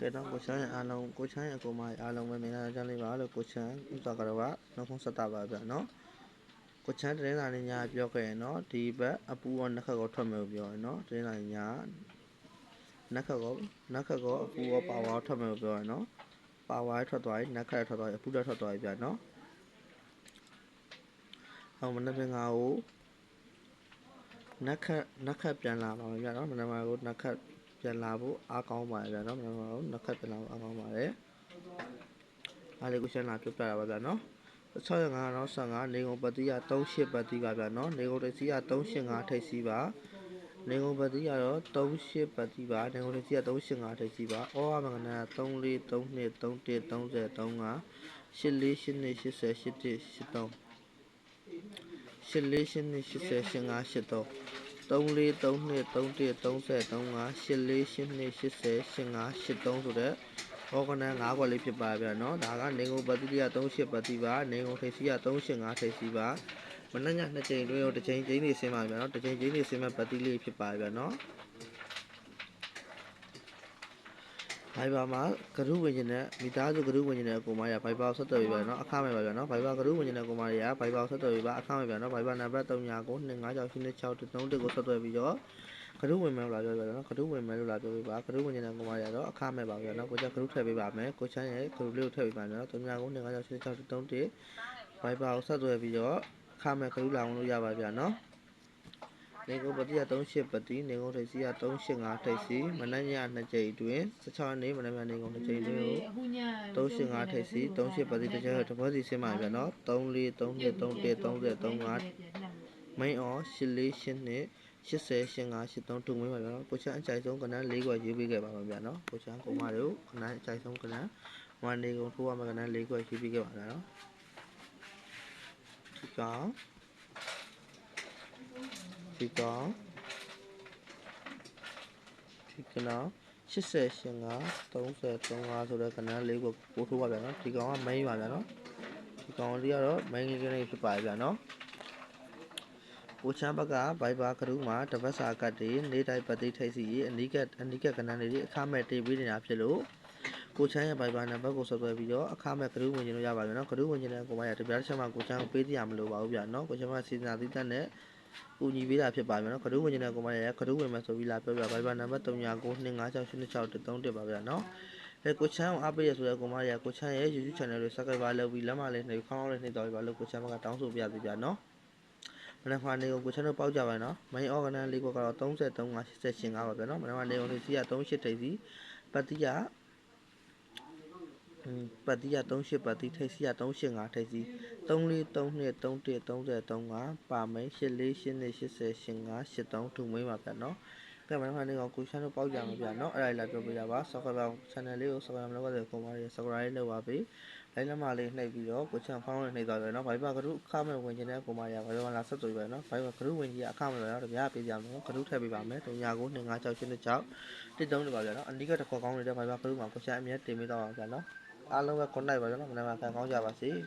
ကဲတော့ကိုချမ်းရဲ့အားလုံးကိုချမ်းရဲ့အကူမရဲ့အားလုံးပဲမင်္ဂလာကြလေးပါလို့ကိုချမ်းဥစ္စာကတော့ကနှုတ်ခွန်းဆက်တာပါဗျာနော်ကိုချမ်းတရင်စာနေညာပြောခဲ့ရင်နော်ဒီဘက်အပူရောနှက်ခက်ကောထွက်မယ်လို့ပြောရင်နော်တရင်စာနေညာနှက်ခက်ကောနှက်ခက်ကောအပူရောပါဝါထွက်မယ်လို့ပြောရင်နော်ပါဝါထွက်သွားရင်နှက်ခက်ထွက်သွားရင်အပူတက်ထွက်သွားပြီဗျာနော်ဟောမနေ့ကငါ့ကိုနှက်ခက်နှက်ခက်ပြန်လာပါမယ်ဗျာနော်မနေ့ကကိုနှက်ခက် ပြန်လာဖို့အားကောင်းပါတယ်ဗျာနော်မနက်ဖြန်တော့နှစ်ခက်ပြန်လာဖို့အားကောင်းပါတယ်အားလေးကိုရှင်းလာပြပြတာပါဗျာနော်6ရက်5တော့15နေကုန်ပတိယ38ပတိပါဗျာနော်နေကုန်တစီက385ထိပ်စီပါနေကုန်ပတိကတော့38ပတိပါနေကုန်တစီက385ထိပ်စီပါဩဝမင်္ဂနာ34 32 31 30 35 84 82 80 81 83 84 82 80 85 83 34 32 31 33 35 84 82 80 85 83ဆိုတဲ့ organ 5ခွက်လေးဖြစ်ပါဗျာเนาะဒါကနေကုန်ပတိတိယ38ပတိပါနေကုန်ထိပ်စီက385ထိပ်စီပါမနက်ည2ချိန်တွဲတော့တစ်ချိန်ချင်းနေဆင်းပါဗျာเนาะတစ်ချိန်ချင်းနေဆင်းမဲ့ပတိလေးဖြစ်ပါဗျာเนาะ Viber မှာဂရုဝင်ကျင်တဲ့မိသားစုဂရုဝင်ကျင်တဲ့ကိုမရ Viber ကိုဆက်သွယ်ပေးပါနော်အခမဲ့ပါဗျာနော် Viber ဂရုဝင်ကျင်တဲ့ကိုမရ Viber ကိုဆက်သွယ်ပေးပါအခမဲ့ပါနော် Viber နံပါတ်39925631ကိုဆက်သွယ်ပြီးတော့ဂရုဝင်မယ်လို့လာပြောပြတယ်နော်ဂရုဝင်မယ်လို့လာပြောပြပါဂရုဝင်ကျင်တဲ့ကိုမရတော့အခမဲ့ပါဗျာနော်ကိုချန်ဂရုထည့်ပေးပါမယ်ကိုချန်ရဲ့ဂရုလေးကိုထည့်ပေးပါနော်39925631 Viber ကိုဆက်သွယ်ပြီးတော့အခမဲ့ဂရုလာဝင်လို့ရပါဗျာနော် နေကုန်ပတိယ38ပတိနေကုန်ထိပ်စီက385ထိပ်စီမနက်ည2ကြိမ်အတွင်း16ရက်နေ့မနက်ဖြန်နေကုန်2ကြိမ်အတွင်းကိုအခုည385ထိပ်စီ38ပတိတစ်ကြိမ်တစ်ပွဲစီဆင်းပါဗျာနော်34 32 31 30 35 main or 84 8 80 85 83တူမင်းပါဗျာနော်ကိုချမ်းအကြိုက်ဆုံးကဏ္ဍ၄ခွက်ရေးပေးခဲ့ပါမှာဗျာနော်ကိုချမ်းကိုမတို့ကဏ္ဍအကြိုက်ဆုံးကဏ္ဍမန်နေကုန်ထိုးရမှာကဏ္ဍ၄ခွက်ရေးပေးခဲ့ပါဗျာနော်ဒီကောင် ဒီကောင်ဒီကနော်88 35 33ဆိုတဲ့ကဏ္ဍ၄ခွက်ပို့ထိုးပါဗျာနော်ဒီကောင်က main ပါဗျာနော်ဒီကောင်လေးကတော့ main လေးလေးဖြစ်ပါဗျာနော်ကိုချမ်းဘက်ကဘိုင်ဘာကရုမှာတပတ်စာကတ်တွေနေတိုင်းပတ်သိထိတ်စီအနိကအနိကကဏ္ဍတွေအခမဲ့တေးပေးနေတာဖြစ်လို့ကိုချမ်းရဲ့ဘိုင်ဘာနံပါတ်ကိုဆက်သွယ်ပြီးတော့အခမဲ့ကရုဝင်ကျင်လို့ရပါပြီနော်ကရုဝင်ကျင်တဲ့ကိုမရတပြားတစ်ချက်မှကိုချမ်းကိုပေးတရမလို့ပါဘူးဗျာနော်ကိုချမ်းကစီစဉ်သီးတက်နဲ့ ကူညီပေးတာဖြစ်ပါမယ်နော်ကရုဝင်ကျင်တဲ့ကိုမရကရုဝင်မယ်ဆိုပြီးလာပြောပြဘိုင်ဘာနံပါတ်39925686ပါဗျာနော်အဲကိုချမ်းကိုအားပေးရဆိုတဲ့ကိုမရကိုချမ်းရဲ့ YouTube channel ကို subscribe လုပ်ပြီးလက်မလေးနှိပ်ခေါင်းလေးနှိပ်တော်ပြပါလို့ကိုချမ်းကတောင်းဆိုပြသေးဗျာနော်မနက်ဖြန်နေကိုကိုချန်တို့ပေါက်ကြပါနော်။ main organ လေးကတော့33 5 88 5ပါဗျာနော်။မနက်ဖြန်နေကိုလေးစီက38ထိပ်စီပတ်တိယอืม ပတ်တိယ38ပတ်တိထိပ်စီက385ထိပ်စီ34 32 31 30 35ပါမိန်84 82 80 85 83ထူမိန်ပါဗျာနော်။ကဲမနက်ဖြန်နေကိုကိုချန်တို့ပေါက်ကြမှာဗျာနော်။အဲ့ဒါလေးလာပြောပြရပါ။ subscribe channel လေးကို subscribe လုပ်ရတဲ့ကောင်မလေး subscribe လုပ်ပါပေး။လိုက်လက်မလေးနှိပ်ပြီးတော့ကိုချန်ဖောင်းလေးနှိပ်သွားတယ်နော်။ဘိုင်ဘကရုအခမဲ့ဝင်ခြင်းတဲ့ကိုမရဘိုင်ဘလာဆက်သွယ်ပဲနော်။ဘိုင်ဘကရုဝင်ကြီးအခမဲ့ပဲနော်။တပြားပေးကြမယ်နော်။ကရုထည့်ပေးပါမယ်။39925686တစ်တုံးနေပါဗျာနော်။အနိကတစ်ခေါက်ကောင်းနေတဲ့ဘိုင်ဘကရုမှာကိုချန်အမြဲတင်ပေးတော့ပါဗျာနော်။ အားလုံးပဲ contact ပါဗျာနော်။မနေ့ကခံကောင်းကြပါစေ။